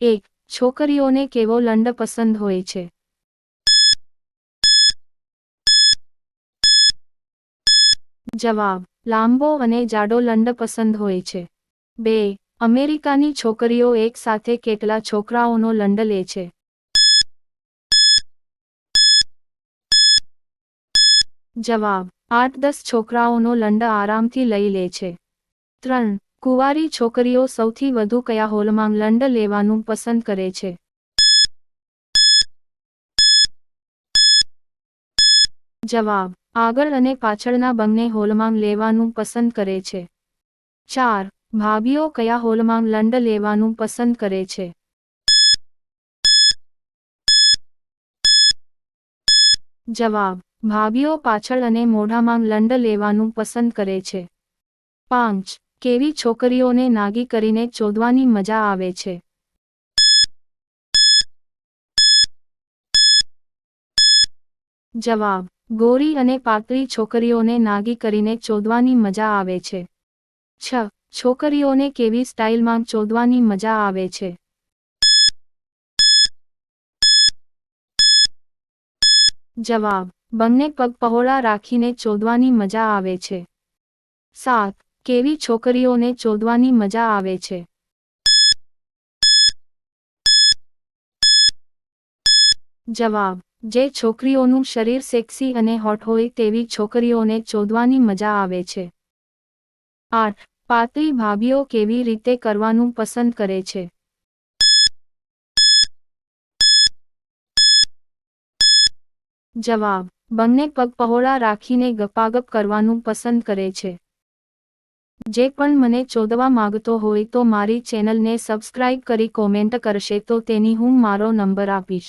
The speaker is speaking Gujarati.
એક, છોકરીઓને કેવો લંડ પસંદ હોય છે? જવાબ, લાંબો અને જાડો લંડ પસંદ હોય છે. બે, અમેરિકાની છોકરીઓ એક સાથે કેટલા છોકરાઓનો લંડ લે છે? જવાબ, આઠ દસ છોકરાઓનો લંડ આરામથી લઈ લે છે. ત્રણ કુંવારી છોકરીઓ સૌથી વધુ કયા હોલમાં લંડ લેવાનું પસંદ કરે છે? જવાબ, આગળ અને પાછળના બંને હોલમાં લેવાનું પસંદ કરે છે. ચાર, ભાભીઓ કયા હોલમાં લંડ લેવાનું પસંદ કરે છે? જવાબ, ભાભીઓ પાછળ અને મોઢામાં લંડ લેવાનું પસંદ કરે છે. પાંચ કેવી છોકરીઓને નાગી કરીને ચોદવાની મજા આવે છે. જવાબ, ગોરી અને પાતળી છોકરીઓને નાગી કરીને ચોદવાની મજા આવે છે. છ, છોકરીઓને કેવી સ્ટાઇલમાં ચોદવાની મજા આવે છે. જવાબ, બંને પગ પહોળા રાખીને ચોદવાની મજા આવે છે. સાત કેવી છોકરીઓને ચોદવાની મજા આવે છે? જવાબ, જે છોકરીઓનું શરીર સેક્સી અને હોટ હોય તેવી છોકરીઓને ચોદવાની મજા આવે છે. આઠ, પાતળી ભાભીઓ કેવી રીતે કરવાનું પસંદ કરે છે? જવાબ, બંને પગ પહોળા રાખીને ગપાગપ કરવાનું પસંદ કરે છે. જે પણ મને ચોદવા માંગતો હોય તો મારી ચેનલને સબસ્ક્રાઇબ કરી કોમેન્ટ કરશે તો તેની હું મારો નંબર આપીશ.